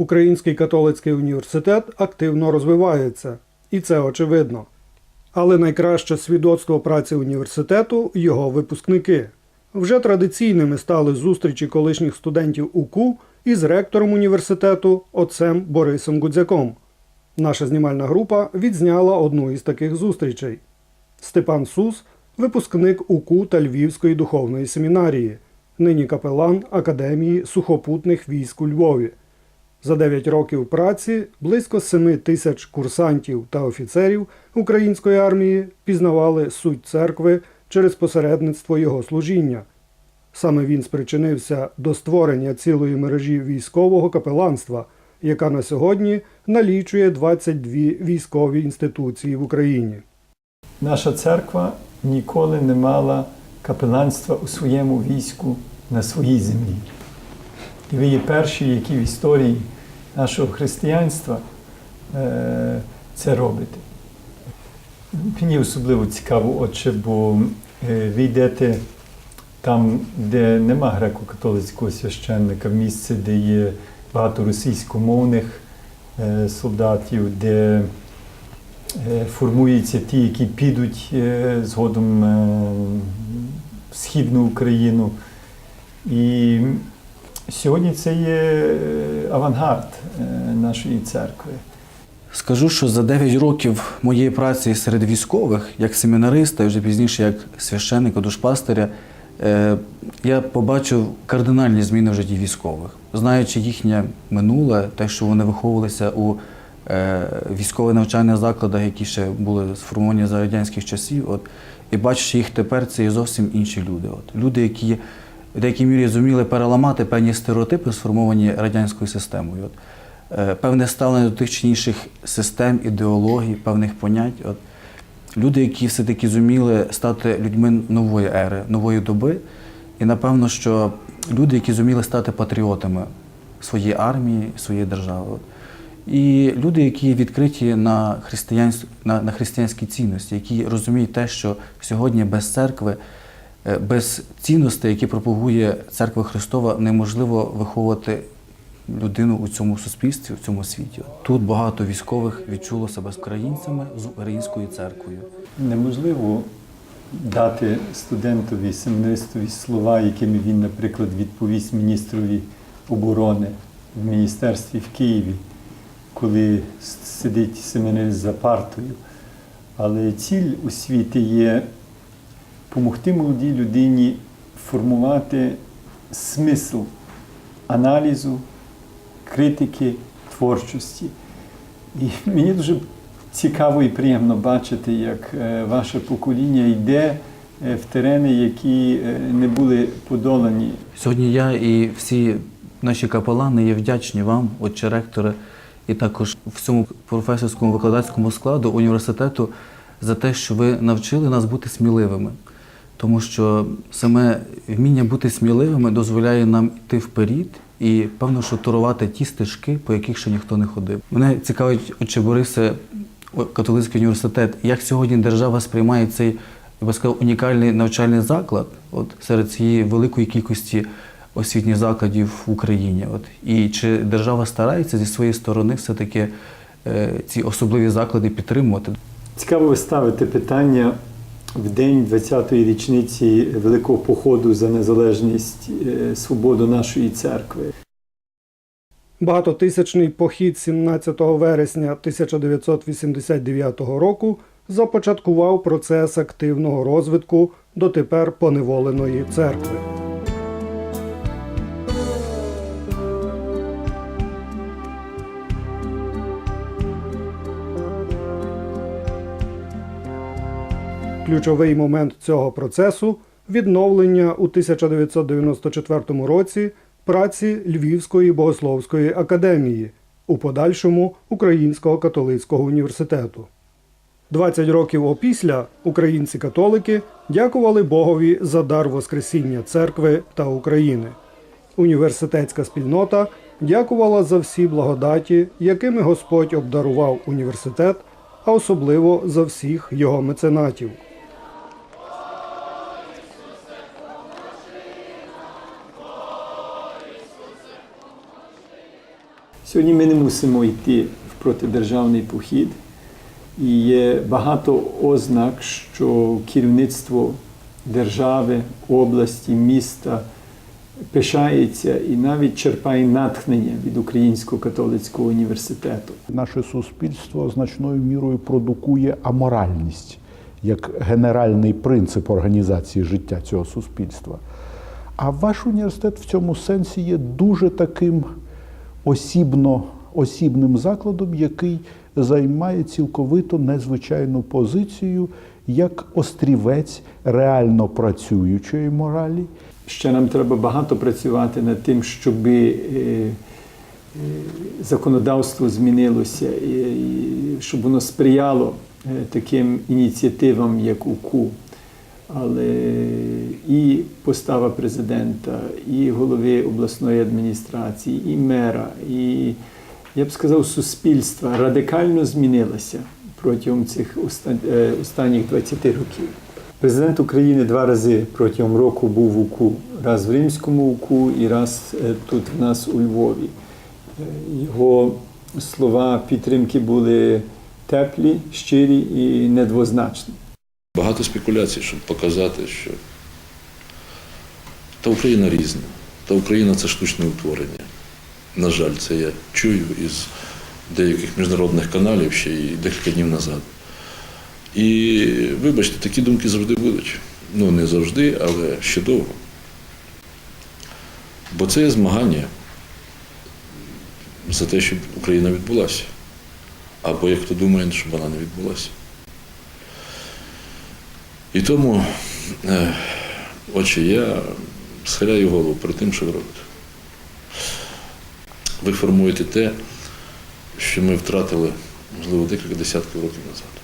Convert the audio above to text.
Український католицький університет активно розвивається, і це очевидно. Але найкраще свідоцтво праці університету його випускники. Вже традиційними стали зустрічі колишніх студентів УКУ із ректором університету отцем Борисом Гудзяком. Наша знімальна група відзняла одну із таких зустрічей. Степан Сус, випускник УКУ та Львівської духовної семінарії, нині капелан Академії сухопутних військ у Львові. За 9 років праці близько 7 тисяч курсантів та офіцерів української армії пізнавали суть церкви через посередництво його служіння. Саме він спричинився до створення цілої мережі військового капеланства, яка на сьогодні налічує 22 військові інституції в Україні. Наша церква ніколи не мала капеланства у своєму війську на своїй землі. І ви є перші, які в історії нашого християнства е, це робите. Мені особливо цікаво, отче, бо е, ви йдете там, де нема греко-католицького священника, місце, де є багато російськомовних е, солдатів, де формуються ті, які підуть згодом в Східну Україну. І сьогодні це є е, авангард е, нашої церкви. Скажу, що за 9 років моєї праці серед військових, як семінариста, і вже пізніше як священника, душпастиря, е, я побачив кардинальні зміни в житті військових, знаючи їхнє минуле, те, що вони виховувалися у військових навчальних закладах, які ще були сформовані за радянських часів. От, і бачачи їх тепер, це є зовсім інші люди. От, люди, які в деякій мірі зуміли переламати певні стереотипи, сформовані радянською системою. От, е, певне ставлення до тих чи інших систем, ідеологій, певних понять. От, люди, які все-таки зуміли стати людьми нової ери, нової доби. І напевно, що люди, які зуміли стати патріотами своєї армії, своєї держави. От. І люди, які відкриті на, християнсь... на, на християнські цінності, які розуміють те, що сьогодні без церкви, без цінностей, які пропагує церква Христова, неможливо виховувати людину у цьому суспільстві, в цьому світі. Тут багато військових відчуло себе з українцями, з українською церквою. Неможливо дати студентові, семинаристові слова, якими він, наприклад, відповість міністрові оборони в міністерстві в Києві, коли сидить семинарист за партою. Але ціль освіти є допомогти молодій людині формувати смисл аналізу, критики, творчості. І мені дуже цікаво і приємно бачити, як е, ваше покоління йде е, в терени, які е, не були подолані. Сьогодні я і всі наші капелани є вдячні вам, отче ректори, і також всьому професорському викладацькому складу університету за те, що ви навчили нас бути сміливими. Тому що саме вміння бути сміливими дозволяє нам йти вперед і, певно, що ті стежки, по яких ще ніхто не ходив. Мене цікавить, отче Борисе, католицький університет, як сьогодні держава сприймає цей я би сказав, унікальний навчальний заклад от, серед цієї великої кількості освітніх закладів в Україні. От. І чи держава старається зі своєї сторони все-таки е, ці особливі заклади підтримувати? Цікаво ви ставите питання в день 20-ї річниці Великого походу за незалежність, е, свободу нашої церкви. Багатотисячний похід 17 вересня 1989 року започаткував процес активного розвитку дотепер поневоленої церкви. Ключовий момент цього процесу відновлення у 1994 році праці Львівської богословської академії, у подальшому Українського католицького університету. 20 років опісля українці-католики дякували Богові за дар Воскресіння церкви та України. Університетська спільнота дякувала за всі благодаті, якими Господь обдарував університет, а особливо за всіх його меценатів. Сьогодні ми не мусимо йти в протидержавний похід. І є багато ознак, що керівництво держави, області, міста пишається і навіть черпає натхнення від Українського католицького університету. Наше суспільство значною мірою продукує аморальність як генеральний принцип організації життя цього суспільства. А ваш університет в цьому сенсі є дуже таким осібно, осібним закладом, який займає цілковито незвичайну позицію як острівець реально працюючої моралі. Ще нам треба багато працювати над тим, щоб е, е, законодавство змінилося, щоб воно сприяло е, таким ініціативам, як УКУ. Але і постава президента, і голови обласної адміністрації, і мера, і я б сказав, суспільства радикально змінилася протягом цих е, останніх 20 років. Президент України два рази протягом року був в УКУ. Раз в Римському УКУ і раз е, тут в нас у Львові. Е, Його слова підтримки були теплі, щирі і недвозначні. Багато спекуляцій, щоб показати, що та Україна різна, та Україна це штучне утворення. На жаль, це я чую із деяких міжнародних каналів ще й декілька днів назад. І вибачте, такі думки завжди будуть. Ну, не завжди, але ще довго. Бо це є змагання за те, щоб Україна відбулася. Або як хто думає, щоб вона не відбулася. І тому, е, отче, я схиляю голову перед тим, що ви робите. Ви формуєте те, що ми втратили, можливо, декілька десятків років назад.